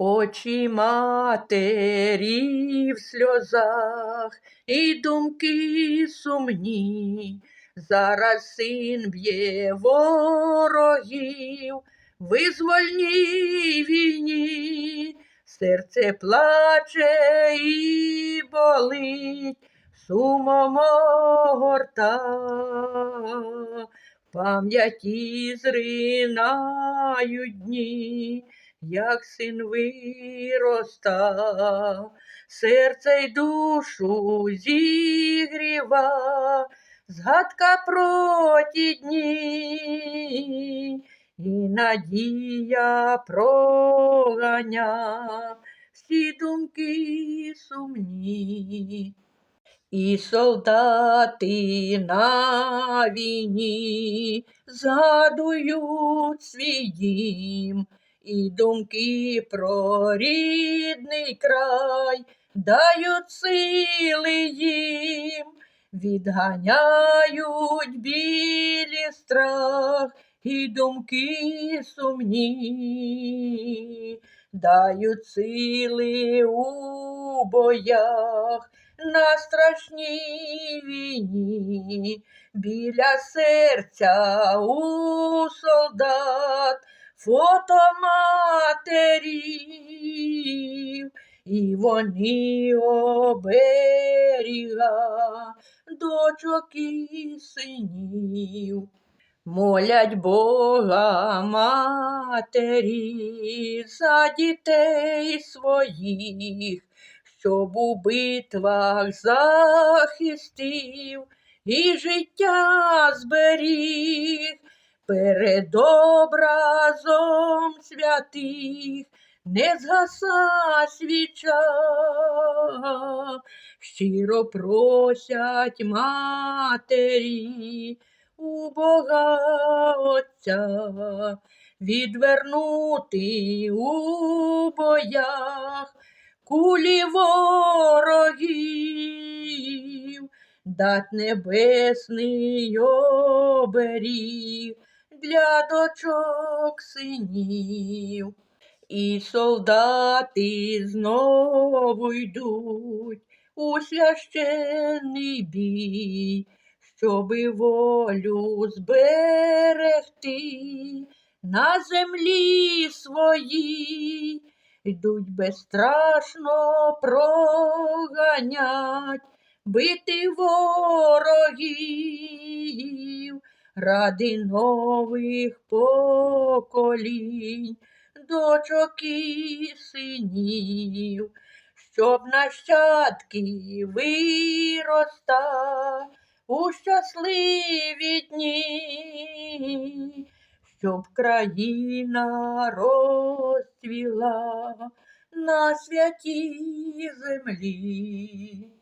Очі матері в сльозах і думки сумні. Зараз син б'є ворогів, визвольній війні, серце плаче і болить, сумом огорта, пам'яті зринають дні, як син вироста, серце й душу зігріва, згадка про ті дні, і надія проганя всі думки сумні. І солдати на війні згадують свій дім, і думки про рідний край дають сили їм, відганяють білі страх і думки сумні, дають сили у боях на страшній війні, біля серця у солдат фото матерів, і вони оберіга дочок і синів. Молять Бога матері за дітей своїх, щоб у битвах захистив і життя зберіг перед образом святих. Не згаса свіча, щиро просять матері у Бога Отця відвернути у боях кулі ворогів, дать небесний оберіг для дочок синів. І солдати знову йдуть у священний бій, щоби волю зберегти на землі своїй, йдуть безстрашно проганять, бити ворогів ради нових поколінь, дочок і синів, щоб нащадки вироста у щасливі дні, щоб країна розцвіла на святій землі.